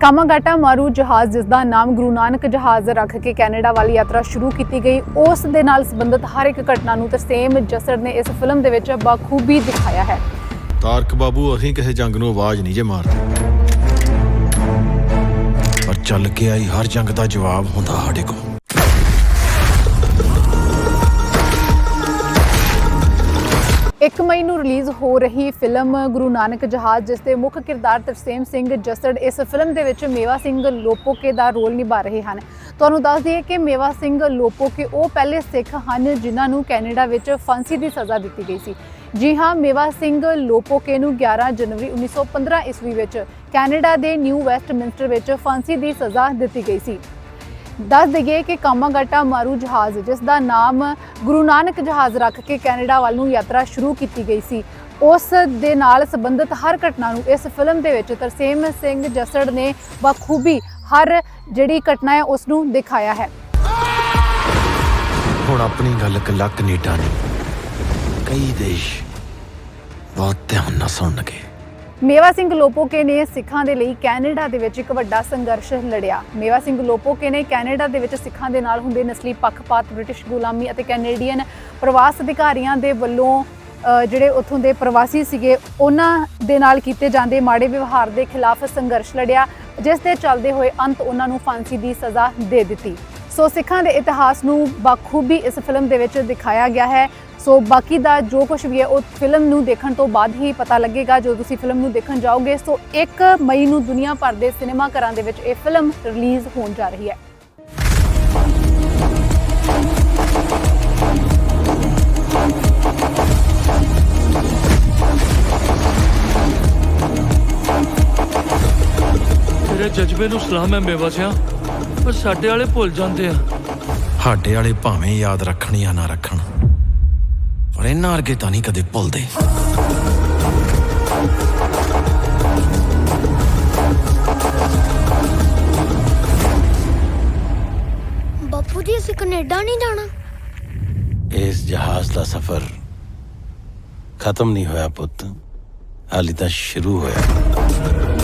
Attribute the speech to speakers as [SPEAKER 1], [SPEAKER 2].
[SPEAKER 1] ਕਾਮਾਗਾਟਾ ਮਾਰੂ ਜਹਾਜ਼ ਜਿਸ ਦਾ ਨਾਮ ਗੁਰੂ ਨਾਨਕ ਜਹਾਜ਼ ਰੱਖ ਕੇ ਕੈਨੇਡਾ ਵਾਲੀ ਯਾਤਰਾ ਸ਼ੁਰੂ ਕੀਤੀ ਗਈ, ਉਸ ਦੇ ਨਾਲ ਸੰਬੰਧਿਤ ਹਰ ਇੱਕ ਘਟਨਾ ਨੂੰ ਤਰਸੇਮ ਜਸਰ ਨੇ ਇਸ ਫਿਲਮ ਦੇ ਵਿੱਚ ਬਾਖੂਬੀ ਦਿਖਾਇਆ ਹੈ।
[SPEAKER 2] ਤਾਰਕ ਬਾਬੂ, ਅਸੀਂ ਕਿਸੇ ਜੰਗ ਨੂੰ ਆਵਾਜ਼ ਨਹੀਂ ਜੇ ਮਾਰਦੇ ਪਰ ਚੱਲ ਕੇ ਆਈ ਹਰ ਜੰਗ ਦਾ ਜਵਾਬ ਹੁੰਦਾ ਸਾਡੇ ਕੋਲ।
[SPEAKER 1] ਇੱਕ ਮਈ ਨੂੰ ਰਿਲੀਜ਼ ਹੋ ਰਹੀ ਫਿਲਮ ਗੁਰੂ ਨਾਨਕ ਜਹਾਜ਼, ਜਿਸ ਦੇ ਮੁੱਖ ਕਿਰਦਾਰ ਤਰਸੇਮ ਸਿੰਘ ਜਸੜ ਇਸ ਫਿਲਮ ਦੇ ਵਿੱਚ ਮੇਵਾ ਸਿੰਘ ਲੋਪੋਕੇ ਦਾ ਰੋਲ ਨਿਭਾ ਰਹੇ ਹਨ। ਤੁਹਾਨੂੰ ਦੱਸ ਦਈਏ ਕਿ ਮੇਵਾ ਸਿੰਘ ਲੋਪੋਕੇ ਉਹ ਪਹਿਲੇ ਸਿੱਖ ਹਨ ਜਿਨ੍ਹਾਂ ਨੂੰ ਕੈਨੇਡਾ ਵਿੱਚ ਫਾਂਸੀ ਦੀ ਸਜ਼ਾ ਦਿੱਤੀ ਗਈ ਸੀ। ਜੀ ਹਾਂ, ਮੇਵਾ ਸਿੰਘ ਲੋਪੋਕੇ ਨੂੰ 11 ਜਨਵਰੀ 1915 ਈਸਵੀ ਵਿੱਚ ਕੈਨੇਡਾ ਦੇ ਨਿਊ ਵੈਸਟਮਿੰਸਟਰ ਵਿੱਚ ਫਾਂਸੀ ਦੀ ਸਜ਼ਾ ਦਿੱਤੀ ਗਈ ਸੀ। ਦੱਸ ਦਈਏ ਕਿ ਕਾਮਾਗਾਟਾ ਮਾਰੂ ਜਹਾਜ਼, ਜਿਸ ਦਾ ਨਾਮ ਗੁਰੂ ਨਾਨਕ ਜਹਾਜ਼ ਰੱਖ ਕੇ ਕੈਨੇਡਾ ਵੱਲ ਨੂੰ ਯਾਤਰਾ ਸ਼ੁਰੂ ਕੀਤੀ ਗਈ ਸੀ, ਉਸ ਦੇ ਨਾਲ ਸੰਬੰਧਿਤ ਹਰ ਘਟਨਾ ਨੂੰ ਇਸ ਫਿਲਮ ਦੇ ਵਿੱਚ ਤਰਸੇਮ ਸਿੰਘ ਜਸੜ ਨੇ ਬਖੂਬੀ ਹਰ ਜਿਹੜੀ ਘਟਨਾ ਹੈ ਉਸ ਨੂੰ ਦਿਖਾਇਆ ਹੈ।
[SPEAKER 2] ਹੁਣ ਆਪਣੀ ਗੱਲ ਕੱਲਾ ਕੈਨੇਡਾ ਨਹੀਂ, ਕਈ ਦੇਸ਼ ਬਹੁਤ ਧਿਆਨ ਨਾਲ ਸੁਣਨਗੇ।
[SPEAKER 1] ਮੇਵਾ ਸਿੰਘ ਲੋਪੋਕੇ ਨੇ ਸਿੱਖਾਂ ਦੇ ਲਈ ਕੈਨੇਡਾ ਦੇ ਵਿੱਚ ਇੱਕ ਵੱਡਾ ਸੰਘਰਸ਼ ਲੜਿਆ। ਮੇਵਾ ਸਿੰਘ ਲੋਪੋਕੇ ਨੇ ਕੈਨੇਡਾ ਦੇ ਵਿੱਚ ਸਿੱਖਾਂ ਦੇ ਨਾਲ ਹੁੰਦੇ ਨਸਲੀ ਪੱਖਪਾਤ, ਬ੍ਰਿਟਿਸ਼ ਗੁਲਾਮੀ ਅਤੇ ਕੈਨੇਡੀਅਨ ਪ੍ਰਵਾਸ ਅਧਿਕਾਰੀਆਂ ਦੇ ਵੱਲੋਂ ਜਿਹੜੇ ਉੱਥੋਂ ਦੇ ਪ੍ਰਵਾਸੀ ਸੀਗੇ, ਉਹਨਾਂ ਦੇ ਨਾਲ ਕੀਤੇ ਜਾਂਦੇ ਮਾੜੇ ਵਿਵਹਾਰ ਦੇ ਖਿਲਾਫ ਸੰਘਰਸ਼ ਲੜਿਆ, ਜਿਸ ਦੇ ਚੱਲਦੇ ਹੋਏ ਅੰਤ ਉਹਨਾਂ ਨੂੰ ਫਾਂਸੀ ਦੀ ਸਜ਼ਾ ਦੇ ਦਿੱਤੀ। ਸੋ ਸਿੱਖਾਂ ਦੇ ਇਤਿਹਾਸ ਨੂੰ ਬਾਖੂਬੀ ਇਸ ਫਿਲਮ ਦੇ ਵਿੱਚ ਦਿਖਾਇਆ ਗਿਆ ਹੈ। ਸੋ ਬਾਕੀ ਦਾ ਜੋ ਕੁਝ ਵੀ ਹੈ ਉਹ ਫਿਲਮ ਨੂੰ ਦੇਖਣ ਤੋਂ ਬਾਅਦ ਹੀ ਪਤਾ ਲੱਗੇਗਾ। ਜਦੋਂ ਤੁਸੀਂ ਫਿਲਮ ਨੂੰ ਦੇਖਣ ਜਾਓਗੇ ਸੋ 1 ਮਈ ਨੂੰ ਦੁਨੀਆ ਭਰ ਦੇ ਸਿਨੇਮਾ ਘਰਾਂ ਦੇ ਵਿੱਚ ਇਹ ਫਿਲਮ ਰਿਲੀਜ਼ ਹੋਣ ਜਾ ਰਹੀ ਹੈ।
[SPEAKER 3] ਤੇਰੇ ਜਜ਼ਬੇ ਨੂੰ ਸਲਾਮ ਹੈ ਬੇਵਸਿਆ ਪਰ ਸਾਡੇ ਵਾਲੇ ਭੁੱਲ ਜਾਂਦੇ ਆ।
[SPEAKER 2] ਸਾਡੇ ਵਾਲੇ ਭਾਵੇਂ ਯਾਦ ਰੱਖਣ ਜਾਂ ਨਾ ਰੱਖਣ। ਪਰ ਇਹਨਾਂ ਵਰਗੇ ਤਾਂ ਨਹੀਂ ਕਦੇ ਭੁੱਲਦੇ।
[SPEAKER 4] ਬਾਪੂ ਜੀ ਅਸੀਂ ਕੈਨੇਡਾ ਨਹੀਂ ਜਾਣਾ।
[SPEAKER 5] ਇਸ ਜਹਾਜ਼ ਦਾ ਸਫ਼ਰ ਖਤਮ ਨਹੀਂ ਹੋਇਆ ਪੁੱਤ। ਹਾਲੇ ਤਾਂ ਸ਼ੁਰੂ ਹੋਇਆ।